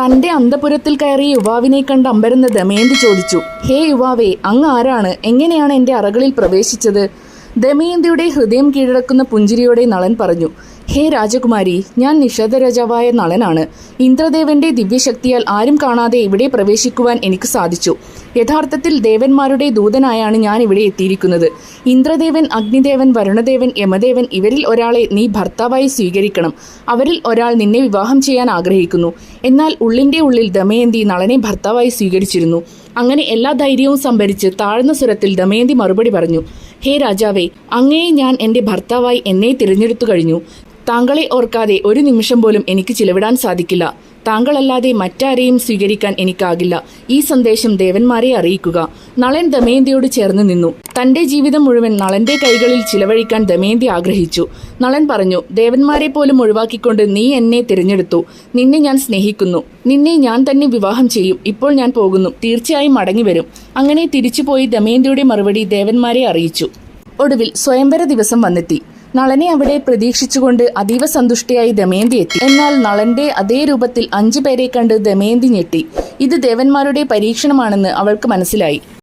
തന്റെ അന്തപുരത്തിൽ കയറി യുവാവിനെ കണ്ട് അമ്പരന്ന ദമയന്തി ചോദിച്ചു ഹേ യുവാവേ അങ്ങ് ആരാണ്? എങ്ങനെയാണ് എന്റെ അറകളിൽ പ്രവേശിച്ചത്? ദമയന്തിയുടെ ഹൃദയം കീഴടക്കുന്ന പുഞ്ചിരിയോടെ നളൻ പറഞ്ഞു ഹേ രാജകുമാരി ഞാൻ നിഷധ രാജാവായ നളനാണ്. ഇന്ദ്രദേവന്റെ ദിവ്യശക്തിയാൽ ആരും കാണാതെ ഇവിടെ പ്രവേശിക്കുവാൻ എനിക്ക് സാധിച്ചു. യഥാർത്ഥത്തിൽ ദേവന്മാരുടെ ദൂതനായാണ് ഞാൻ ഇവിടെ എത്തിയിരിക്കുന്നത്. ഇന്ദ്രദേവൻ അഗ്നിദേവൻ വരുണദേവൻ യമദേവൻ ഇവരിൽ ഒരാളെ നീ ഭർത്താവായി സ്വീകരിക്കണം. അവരിൽ ഒരാൾ നിന്നെ വിവാഹം ചെയ്യാൻ ആഗ്രഹിക്കുന്നു. എന്നാൽ ഉള്ളിന്റെ ഉള്ളിൽ ദമയന്തി നളനെ ഭർത്താവായി സ്വീകരിച്ചിരുന്നു. അങ്ങനെ എല്ലാ ധൈര്യവും സംഭരിച്ച് താഴ്ന്ന സ്വരത്തിൽ ദമയന്തി മറുപടി പറഞ്ഞു ഹേ രാജാവേ അങ്ങയെ ഞാൻ എന്റെ ഭർത്താവായി എന്നെ തിരഞ്ഞെടുത്തു കഴിഞ്ഞു. താങ്കളെ ഓർക്കാതെ ഒരു നിമിഷം പോലും എനിക്ക് ചിലവിടാൻ സാധിക്കില്ല. താങ്കളല്ലാതെ മറ്റാരെയും സ്വീകരിക്കാൻ എനിക്കാകില്ല. ഈ സന്ദേശം ദേവന്മാരെ അറിയിക്കുക. നളൻ ദമയന്തിയോട് ചേർന്ന് നിന്നു. തന്റെ ജീവിതം മുഴുവൻ നളന്റെ കൈകളിൽ ചിലവഴിക്കാൻ ദമയന്തി ആഗ്രഹിച്ചു. നളൻ പറഞ്ഞു ദേവന്മാരെ പോലും ഒഴിവാക്കിക്കൊണ്ട് നീ എന്നെ തിരഞ്ഞെടുത്തു. നിന്നെ ഞാൻ സ്നേഹിക്കുന്നു. നിന്നെ ഞാൻ തന്നെ വിവാഹം ചെയ്യും. ഇപ്പോൾ ഞാൻ പോകുന്നു. തീർച്ചയായും മടങ്ങി വരും. അങ്ങനെ തിരിച്ചുപോയി ദമയന്തിയുടെ മറുപടി ദേവന്മാരെ അറിയിച്ചു. ഒടുവിൽ സ്വയംവര ദിവസം വന്നെത്തി. നളനെ അവിടെ പ്രതീക്ഷിച്ചുകൊണ്ട് അതീവ സന്തുഷ്ടിയായി ദമയന്തി എത്തി. എന്നാൽ നളന്റെ അതേ രൂപത്തിൽ അഞ്ചു പേരെ കണ്ട് ദമയന്തി ഞെട്ടി. ഇത് ദേവന്മാരുടെ പരീക്ഷണമാണെന്ന് അവൾക്ക് മനസ്സിലായി.